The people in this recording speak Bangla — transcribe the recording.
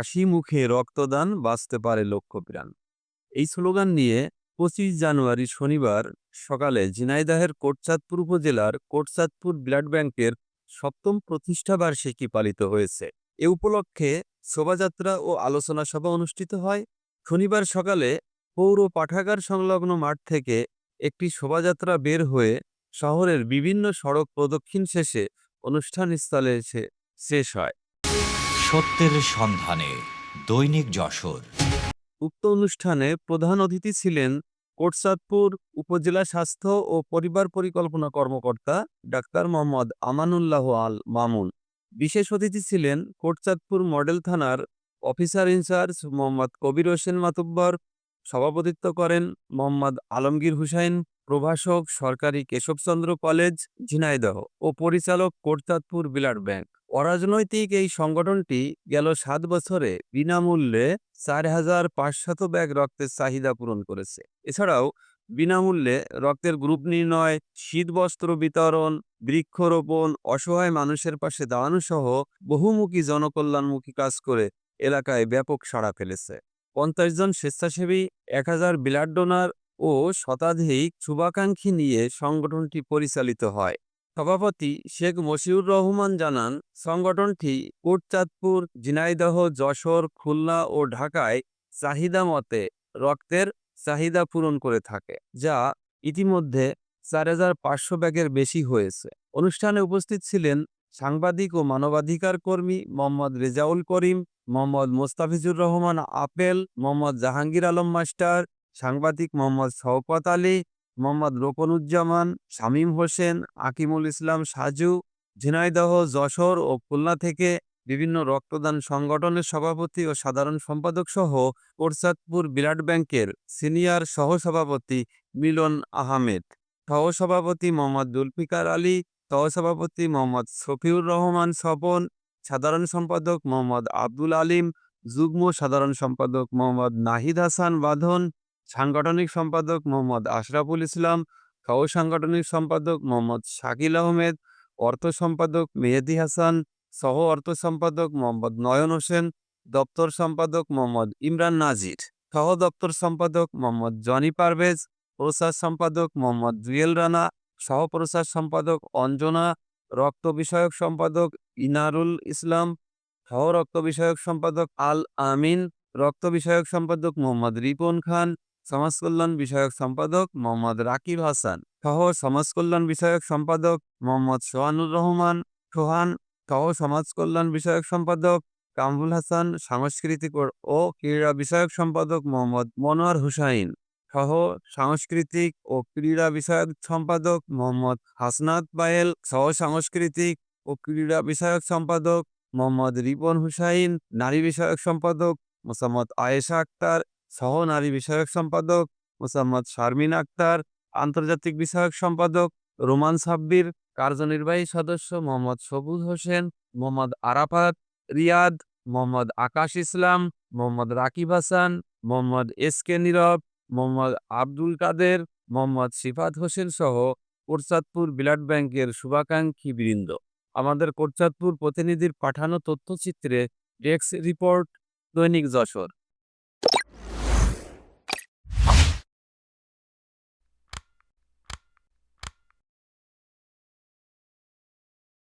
হাসি মুখে রক্তদান বাঁচতে পারে লক্ষ প্রাণ এই স্লোগান নিয়ে পঁচিশ জানুয়ারি শনিবার সকালে ঝিনাইদহের কোটচাঁদপুর উপজেলার কোটচাঁদপুর ব্লাড ব্যাংকের সপ্তম প্রতিষ্ঠা বার্ষিকী পালিত হয়েছে। এ উপলক্ষে শোভাযাত্রা ও আলোচনা সভা অনুষ্ঠিত হয়। শনিবার সকালে পৌর পাঠাগার সংলগ্ন মাঠ থেকে একটি শোভাযাত্রা বের হয়ে শহরের বিভিন্ন সড়ক প্রদক্ষিণ শেষে অনুষ্ঠানস্থলে এসে শেষ হয়। সত্যের সন্ধানে দৈনিক যশোর। উক্ত অনুষ্ঠানে প্রধান অতিথি ছিলেন কোটসাদপুর উপজেলা স্বাস্থ্য ও পরিবার পরিকল্পনা কর্মকর্তা ডাক্তার মোহাম্মদ আমানুল্লাহ আল মামুন। বিশেষ অতিথি ছিলেন কোটচাঁদপুর মডেল থানার officer in charge Mohammad Kabir Hossain Matubbar, সভাপতিত্ব করেন মোহাম্মদ আলমগীর হুসাইন, প্রভাষক সরকারি কেশবচন্দ্র কলেজ, ঝিনাইদহ ও পরিচালক কোটচাঁদপুর বিলাট ব্যাংক। অরাজনৈতিক এই সংগঠনটি গেল সাত বছরে বিনামূল্যে চার হাজার পাঁচশত ব্যাগ রক্তের চাহিদা পূরণ করেছে। এছাড়াও বিনামূল্যে রক্তের গ্রুপ নির্ণয় শীতবস্ত্র বিতরণ, বৃক্ষরোপণ, অসহায় মানুষের পাশে দাঁড়ানো সহ বহুমুখী জনকল্যাণমুখী কাজ করে এলাকায় ব্যাপক সাড়া ফেলেছে। পঞ্চাশ জন স্বেচ্ছাসেবী, এক হাজার ব্লাড ডোনার ও শতাধিক শুভাকাঙ্ক্ষী নিয়ে সংগঠনটি পরিচালিত হয়। সভাপতি শেখ মশিউর রহমান জানান, সংগঠনটি কোটচাঁদপুর, ঝিনাইদহ, যশোর, খুলনা ও ঢাকায় চাহিদা মতে রক্তের চাহিদা পূরণ করে থাকে, যা ইতিমধ্যে চার হাজার পাঁচশো ব্যাগের বেশি হয়েছে। অনুষ্ঠানে উপস্থিত ছিলেন সাংবাদিক ও মানবাধিকার কর্মী মোহাম্মদ রেজাউল করিম, মোহাম্মদ মোস্তাফিজুর রহমান আপেল, মোহাম্মদ জাহাঙ্গীর আলম মাস্টার, সাংবাদিক মোহাম্মদ শওকত আলী মোহাম্মদ রোকনুজ্জামান, শামীম হোসেন, আকিমুল ইসলাম সাজু, ঝিনাইদহ, যশোর ও খুলনা থেকে বিভিন্ন রক্তদান সংগঠনের সভাপতি ও সাধারণ সম্পাদক সহ কোরসাদপুর বিরাট ব্যাংকের সিনিয়র সহসভাপতি মিলন আহমেদ। সহসভাপতি মোহাম্মদ জুলফিকার আলী, সহসভাপতি মোহাম্মদ শফিউর রহমান স্বপন, সাধারণ সম্পাদক মোহাম্মদ আব্দুল আলিম, যুগ্ম সাধারণ সম্পাদক মোহাম্মদ নাহিদ হাসান বাঁধন সাংগঠনিক সম্পাদক মোহাম্মদ আশরাফুল ইসলাম, সহ সাংগঠনিক সম্পাদক মোহাম্মদ শাকিল আহমেদ, অর্থ সম্পাদক মেহেদি হাসান, সহ অর্থ সম্পাদক মোহাম্মদ নয়ন হোসেন, দপ্তর সম্পাদক মোহাম্মদ ইমরান নাজির, সহ দপ্তর সম্পাদক মোহাম্মদ জনি পারভেজ প্রচার সম্পাদক মোহাম্মদ জুয়েল রানা, সহ প্রচার সম্পাদক অঞ্জনা, রক্ত বিষয়ক সম্পাদক ইনারুল ইসলাম, সহ রক্ত বিষয়ক সম্পাদক আল আমিন, রক্ত বিষয়ক সম্পাদক মোহাম্মদ রিপন খান সমাজ কল্যাণ বিষয়ক সম্পাদক মোহাম্মদ রাকিব হাসান সহ সমাজ কল্যাণ বিষয়ক সম্পাদক মোহাম্মদ সোহানুর রহমান সোহান সহ সমাজ কল্যাণ বিষয়ক সম্পাদক কামরুল হাসান, সাংস্কৃতিক ও- ক্রীড়া বিষয়ক সম্পাদক মোহাম্মদ মনোয়ার হুসাইন সহ সাংস্কৃতিক ও ক্রীড়া বিষয়ক সম্পাদক মোহাম্মদ হাসনাত পায়েল সহ সাংস্কৃতিক ও ক্রীড়া বিষয়ক সম্পাদক মোহাম্মদ রিপন হুসাইন নারী বিষয়ক সম্পাদক মোসাম্মদ আয়েশা আক্তার সহ নারী বিষয়ক সম্পাদক মোসাম্মদ শারমিন আক্তার, আন্তর্জাতিক বিষয়ক সম্পাদক রোমান সাব্বির, কার্যনির্বাহী সদস্য মোহাম্মদ সবুজ হোসেন, মোহাম্মদ আরাফাত রিয়াদ, মোহাম্মদ আকাশ ইসলাম, মোহাম্মদ রাকিব হাসান, মোহাম্মদ এস কে নীরব, মোহাম্মদ আব্দুল কাদের, মোহাম্মদ সিফাত হোসেন সহ কোরচাঁদপুর ব্লাড ব্যাংকের শুভাকাঙ্ক্ষী বৃন্দ। আমাদের কোরচাঁদপুর প্রতিনিধির পাঠানো তথ্যচিত্রে ডেস্ক রিপোর্ট দৈনিক যশোর।